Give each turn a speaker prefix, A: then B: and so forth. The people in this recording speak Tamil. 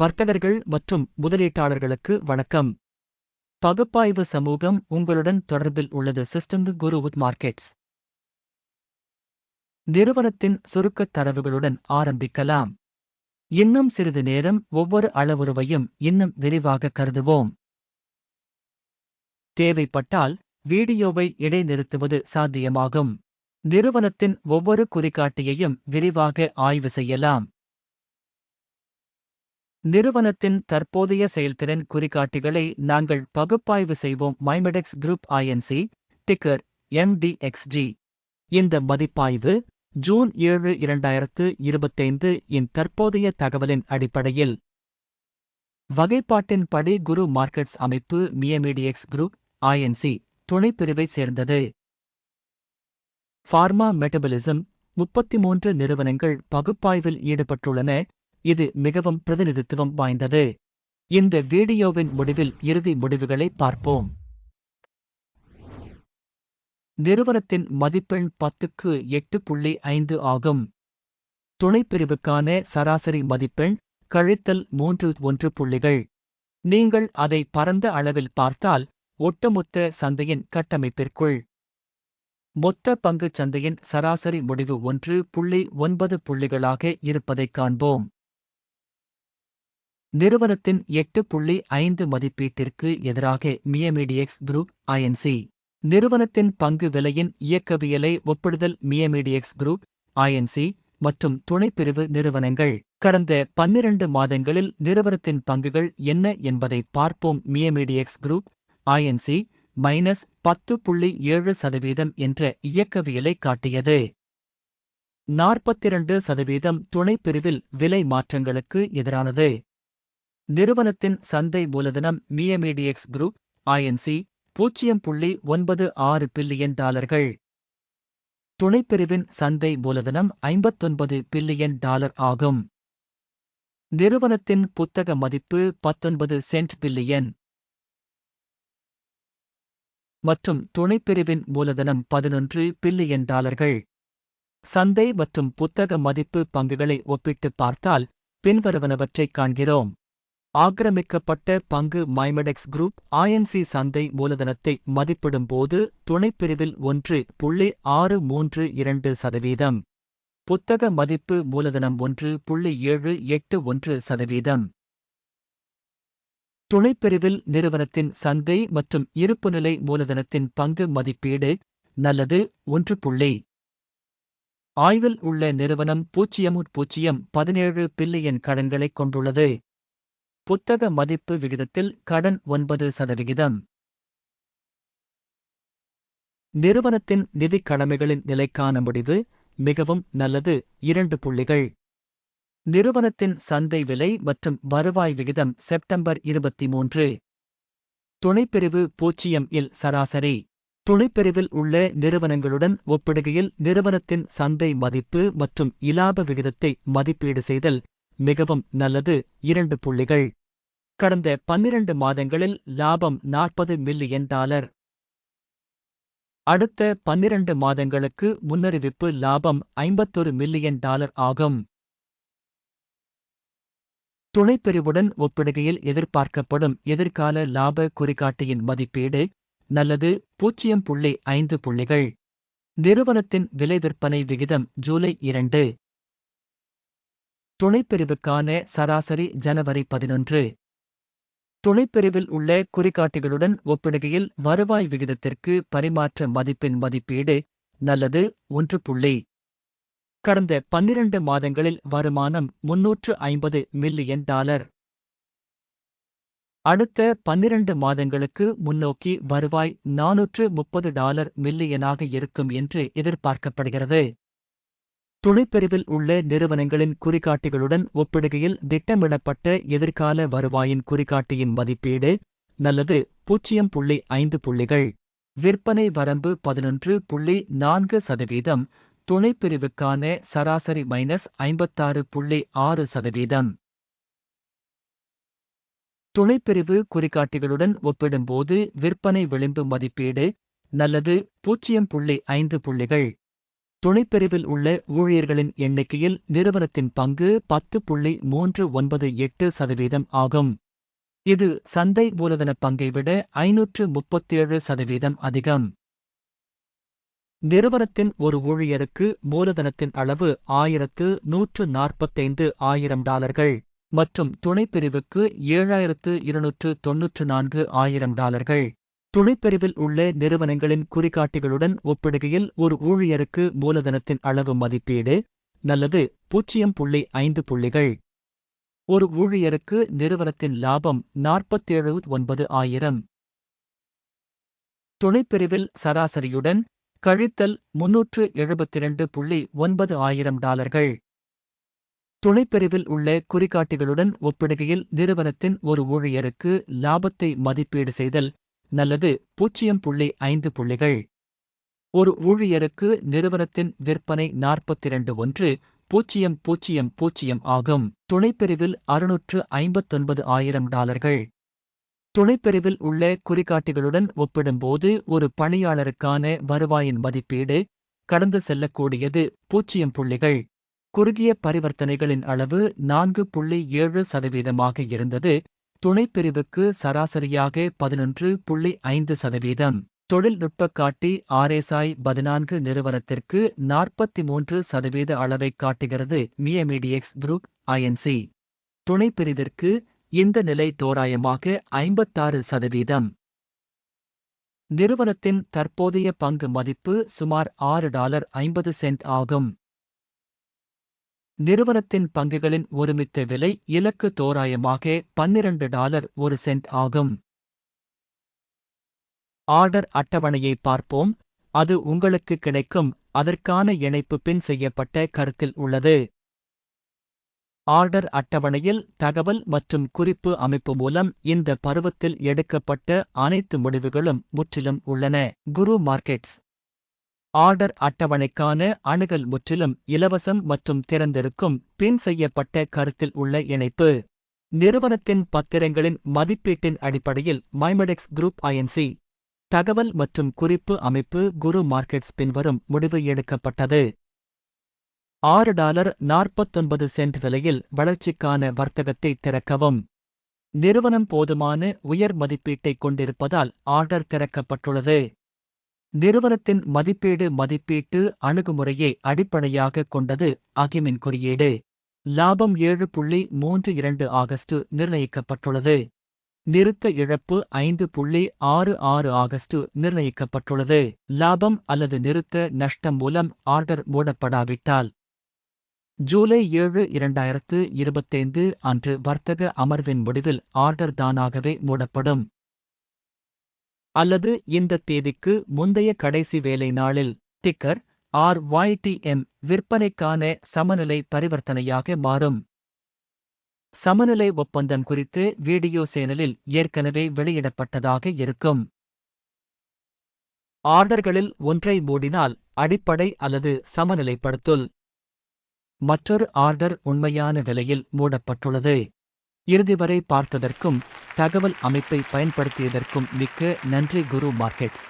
A: வர்த்தகர்கள் மற்றும் முதலீட்டாளர்களுக்கு வணக்கம். பகுப்பாய்வு சமூகம் உங்களுடன் தொடர்பில் உள்ளது. சிஸ்டம் குரு வித் மார்க்கெட்ஸ் நிறுவனத்தின் சுருக்கத் தரவுகளுடன் ஆரம்பிக்கலாம். இன்னும் சிறிது நேரம் ஒவ்வொரு அளவுருவையும் இன்னும் விரிவாக கருதுவோம். தேவைப்பட்டால் வீடியோவை இடைநிறுத்துவது சாத்தியமாகும். நிறுவனத்தின் ஒவ்வொரு குறிகாட்டியையும் விரிவாக ஆய்வு செய்யலாம். நிறுவனத்தின் தற்போதைய செயல்திறன் குறிகாட்டிகளை நாங்கள் பகுப்பாய்வு செய்வோம். MiMedx group INC ticker MDXG இந்த மதிப்பாய்வு ஜூன் ஏழு இரண்டாயிரத்து இருபத்தைந்து இன் தற்போதைய தகவலின் அடிப்படையில். வகைப்பாட்டின்படி குரு மார்க்கெட்ஸ் அமைப்பு மியமீடியக்ஸ் குரூப் ஐஎன்சி துணைப்பிரிவை சேர்ந்தது. ஃபார்மா மெட்டபலிசம் முப்பத்தி மூன்று நிறுவனங்கள் பகுப்பாய்வில் ஈடுபட்டுள்ளன. இது மிகவும் பிரதிநிதித்துவம் வாய்ந்தது. இந்த வீடியோவின் முடிவில் இறுதி முடிவுகளை பார்ப்போம். நிறுவனத்தின் மதிப்பெண் பத்துக்கு எட்டு புள்ளி ஐந்து ஆகும். துணைப்பிரிவுக்கான சராசரி மதிப்பெண் கழித்தல் மூன்று ஒன்று புள்ளிகள். நீங்கள் அதை பரந்த அளவில் பார்த்தால் ஒட்டுமொத்த சந்தையின் கட்டமைப்பிற்குள். மொத்த பங்குச் சந்தையின் சராசரி முடிவு ஒன்று புள்ளி ஒன்பது புள்ளிகளாக இருப்பதைக் காண்போம். நிறுவனத்தின் எட்டு புள்ளி ஐந்து மதிப்பீட்டிற்கு எதிராக மியமீடியக்ஸ் குரூப் ஐஎன்சி நிறுவனத்தின் பங்கு விலையின் இயக்கவியலை ஒப்பிடுதல் மியமீடியக்ஸ் குரூப் ஐஎன்சி மற்றும் துணைப்பிரிவு நிறுவனங்கள். கடந்த பன்னிரண்டு மாதங்களில் நிறுவனத்தின் பங்குகள் என்ன என்பதை பார்ப்போம். மியமீடியக்ஸ் குரூப் ஐஎன்சி மைனஸ் பத்து புள்ளி ஏழு சதவீதம் என்ற இயக்கவியலை காட்டியது. நாற்பத்திரண்டு சதவீதம் துணைப்பிரிவில் விலை மாற்றங்களுக்கு எதிரானது. நிறுவனத்தின் சந்தை மூலதனம் மியமேடிஎக்ஸ் குரூப் ஐஎன்சி பூஜ்ஜியம் புள்ளி ஒன்பது ஆறு பில்லியன் டாலர்கள். துணைப்பிரிவின் சந்தை மூலதனம் ஐம்பத்தொன்பது பில்லியன் டாலர் ஆகும். நிறுவனத்தின் புத்தக மதிப்பு பத்தொன்பது சென்ட் பில்லியன். மற்றும் துணைப்பிரிவின் மூலதனம் பதினொன்று பில்லியன் டாலர்கள். சந்தை மற்றும் புத்தக மதிப்பு பங்குகளை ஒப்பிட்டுப் பார்த்தால் பின்வருவனவற்றைக் காண்கிறோம். ஆக்கிரமிக்கப்பட்ட பங்கு மைமெடெக்ஸ் குரூப் ஐஎன்சி சந்தை மூலதனத்தை மதிப்பிடும்போது துணைப்பிரிவில் ஒன்று புள்ளி ஆறு மூன்று இரண்டு சதவீதம். புத்தக மதிப்பு மூலதனம் ஒன்று புள்ளி ஏழு எட்டு ஒன்று சதவீதம். துணைப்பிரிவில் நிறுவனத்தின் சந்தை மற்றும் இருப்புநிலை மூலதனத்தின் பங்கு மதிப்பீடு நல்லது ஒன்று புள்ளி. ஆய்வில் உள்ள நிறுவனம் பூஜ்ஜியம் பூஜ்ஜியம் பதினேழு பில்லியன் கடன்களைக் கொண்டுள்ளது. புத்தக மதிப்பு விகிதத்தில் கடன் ஒன்பது சதவிகிதம். நிறுவனத்தின் நிதிக் கடமைகளின் நிலைக்கான முடிவு மிகவும் நல்லது. இரண்டு புள்ளிகள். நிறுவனத்தின் சந்தை விலை மற்றும் வருவாய் விகிதம் செப்டம்பர் இருபத்தி மூன்று. துணைப்பிரிவு பூஜ்ஜியம் இல் சராசரி. துணைப்பிரிவில் உள்ள நிறுவனங்களுடன் ஒப்பிடுகையில் நிறுவனத்தின் சந்தை மதிப்பு மற்றும் இலாப விகிதத்தை மதிப்பீடு செய்தல் மிகவும் நல்லது. இரண்டு புள்ளிகள். கடந்த பன்னிரண்டு மாதங்களில் லாபம் நாற்பது மில்லியன் டாலர். அடுத்த பன்னிரண்டு மாதங்களுக்கு முன்னறிவிப்பு லாபம் ஐம்பத்தொரு மில்லியன் டாலர் ஆகும். துணைப்பிரிவுடன் ஒப்பிடுகையில் எதிர்பார்க்கப்படும் எதிர்கால லாப குறிகாட்டியின் மதிப்பீடு நல்லது பூஜ்ஜியம் புள்ளி ஐந்து புள்ளிகள். நிறுவனத்தின் விலை விற்பனை விகிதம் ஜூலை இரண்டு. துணைப்பிரிவுக்கான சராசரி ஜனவரி பதினொன்று. துணைப்பிரிவில் உள்ள குறிகாட்டிகளுடன் ஒப்பிடுகையில் வருவாய் விகிதத்திற்கு பரிமாற்ற மதிப்பின் மதிப்பீடு நல்லது ஒன்று புள்ளி. கடந்த பன்னிரண்டு மாதங்களில் வருமானம் முன்னூற்று ஐம்பது மில்லியன் டாலர். அடுத்த பன்னிரண்டு மாதங்களுக்கு முன்னோக்கி வருவாய் நானூற்று முப்பது டாலர் மில்லியனாக இருக்கும் என்று எதிர்பார்க்கப்படுகிறது. துணைப்பிரிவில் உள்ள நிறுவனங்களின் குறிகாட்டிகளுடன் ஒப்பிடுகையில் திட்டமிடப்பட்ட எதிர்கால வருவாயின் குறிகாட்டியின் மதிப்பீடு நல்லது பூஜ்ஜியம் புள்ளி ஐந்து புள்ளிகள். விற்பனை வரம்பு பதினொன்று புள்ளி நான்கு சதவீதம். துணைப்பிரிவுக்கான சராசரி மைனஸ் ஐம்பத்தாறு புள்ளி ஆறு சதவீதம். துணைப்பிரிவு குறிகாட்டிகளுடன் ஒப்பிடும்போது விற்பனை விளிம்பு மதிப்பீடு நல்லது பூஜ்ஜியம் புள்ளி ஐந்து புள்ளிகள். துணைப்பிரிவில் உள்ள ஊழியர்களின் எண்ணிக்கையில் நிறுவனத்தின் பங்கு பத்து புள்ளி மூன்று ஒன்பது எட்டு சதவீதம் ஆகும். இது சந்தை மூலதன பங்கை விட ஐநூற்று முப்பத்தேழு சதவீதம் அதிகம். நிறுவனத்தின் ஒரு ஊழியருக்கு மூலதனத்தின் அளவு ஆயிரத்து நூற்று நாற்பத்தைந்து ஆயிரம் டாலர்கள் மற்றும் துணைப்பிரிவுக்கு ஏழாயிரத்து இருநூற்று தொன்னூற்று நான்கு ஆயிரம் டாலர்கள். துணைப்பிரிவில் உள்ள நிறுவனங்களின் குறிகாட்டிகளுடன் ஒப்பிடுகையில் ஒரு ஊழியருக்கு மூலதனத்தின் அளவு மதிப்பீடு நல்லது பூஜ்ஜியம் புள்ளி ஐந்து புள்ளிகள். ஒரு ஊழியருக்கு நிறுவனத்தின் லாபம் நாற்பத்தேழு ஒன்பது ஆயிரம். துணைப்பிரிவில் சராசரியுடன் கழித்தல் முன்னூற்று எழுபத்திரண்டு புள்ளி ஒன்பது ஆயிரம் டாலர்கள். துணைப்பிரிவில் உள்ள குறிகாட்டிகளுடன் ஒப்பிடுகையில் நிறுவனத்தின் ஒரு ஊழியருக்கு லாபத்தை மதிப்பீடு செய்தல் நல்லது. பூஜ்ஜியம் புள்ளி ஐந்து புள்ளிகள். ஒரு ஊழியருக்கு நிறுவனத்தின் விற்பனை நாற்பத்தி இரண்டு ஒன்று பூஜ்ஜியம் பூஜ்ஜியம் பூஜ்ஜியம் ஆகும். துணைப்பிரிவில் அறுநூற்று ஐம்பத்தொன்பது ஆயிரம் டாலர்கள். துணைப்பிரிவில் உள்ள குறிகாட்டிகளுடன் ஒப்பிடும்போது ஒரு பணியாளருக்கான வருவாயின் மதிப்பீடு கடந்து செல்லக்கூடியது. பூஜ்ஜியம் புள்ளிகள். குறுகிய பரிவர்த்தனைகளின் அளவு நான்கு புள்ளி ஏழு சதவீதமாக இருந்தது. துணைப்பிரிவுக்கு சராசரியாக பதினொன்று புள்ளி ஐந்து சதவீதம். தொழில்நுட்ப காட்டி ஆர்எஸ்ஐ பதினான்கு நிறுவனத்திற்கு நாற்பத்தி மூன்று சதவீத அளவைக் காட்டுகிறது மியமீடியக்ஸ் குரூப் ஐஎன்சி துணைப்பிரிவிற்கு இந்த நிலை தோராயமாக ஐம்பத்தாறு சதவீதம். நிறுவனத்தின் தற்போதைய பங்கு மதிப்பு சுமார் ஆறு டாலர் ஐம்பது சென்ட் ஆகும். நிறுவனத்தின் பங்குகளின் ஒருமித்த விலை இலக்கு தோராயமாக பன்னிரண்டு டாலர் ஒரு சென்ட் ஆகும். ஆர்டர் அட்டவணையை பார்ப்போம். அது உங்களுக்கு கிடைக்கும். அதற்கான இணைப்பு பின் செய்யப்பட்ட கருத்தில் உள்ளது. ஆர்டர் அட்டவணையில் தகவல் மற்றும் குறிப்பு அமைப்பு மூலம் இந்த பருவத்தில் எடுக்கப்பட்ட அனைத்து முடிவுகளும் முற்றிலும் உள்ளன. குரு மார்க்கெட்ஸ். ஆர்டர் அட்டவணைக்கான அணுகல் முற்றிலும் இலவசம் மற்றும் திறந்திருக்கும் பின் செய்யப்பட்ட கருத்தில் உள்ள இணைப்பு. நிறுவனத்தின் பத்திரங்களின் மதிப்பீட்டின் அடிப்படையில் மைமெடெக்ஸ் குரூப் ஐஎன்சி தகவல் மற்றும் குறிப்பு அமைப்பு குரு மார்க்கெட்ஸ் பின்வரும் முடிவு எடுக்கப்பட்டது. ஆறு டாலர் நாற்பத்தொன்பது சென்ட் விலையில் வளர்ச்சிக்கான வர்த்தகத்தை திறக்கவும். நிறுவனம் போதுமான உயர் மதிப்பீட்டைக் கொண்டிருப்பதால் ஆர்டர் திறக்கப்பட்டுள்ளது. நிறுவனத்தின் மதிப்பீடு மதிப்பீட்டு அணுகுமுறையை அடிப்படையாக கொண்டது அகிமின் குறியீடு. லாபம் ஏழு புள்ளி மூன்று இரண்டு ஆகஸ்ட் நிர்ணயிக்கப்பட்டுள்ளது. நிறுத்த இழப்பு ஐந்து புள்ளி ஆறு ஆறு ஆகஸ்ட் நிர்ணயிக்கப்பட்டுள்ளது. லாபம் அல்லது நிறுத்த நஷ்டம் மூலம் ஆர்டர் மூடப்படாவிட்டால் ஜூலை ஏழு இரண்டாயிரத்து இருபத்தைந்து அன்று வர்த்தக அமர்வின் முடிவில் ஆர்டர் தானாகவே மூடப்படும். அல்லது இந்த தேதிக்கு முந்தைய கடைசி வேலை நாளில் டிக்கர் ஆர் ஒய்டிஎம் விற்பனைக்கான சமநிலை பரிவர்த்தனையாக மாறும். சமநிலை ஒப்பந்தம் குறித்து வீடியோ சேனலில் ஏற்கனவே வெளியிடப்பட்டதாக இருக்கும். ஆர்டர்களில் ஒன்றை மூடினால் அடிப்படை அல்லது சமநிலைப்படுத்துல். மற்றொரு ஆர்டர் உண்மையான விலையில் மூடப்பட்டுள்ளது. இறுதி வரை பார்த்ததற்கும் தகவல் அமைப்பை பயன்படுத்தியதற்கும் மிக்க நன்றி குரு மார்க்கெட்ஸ்.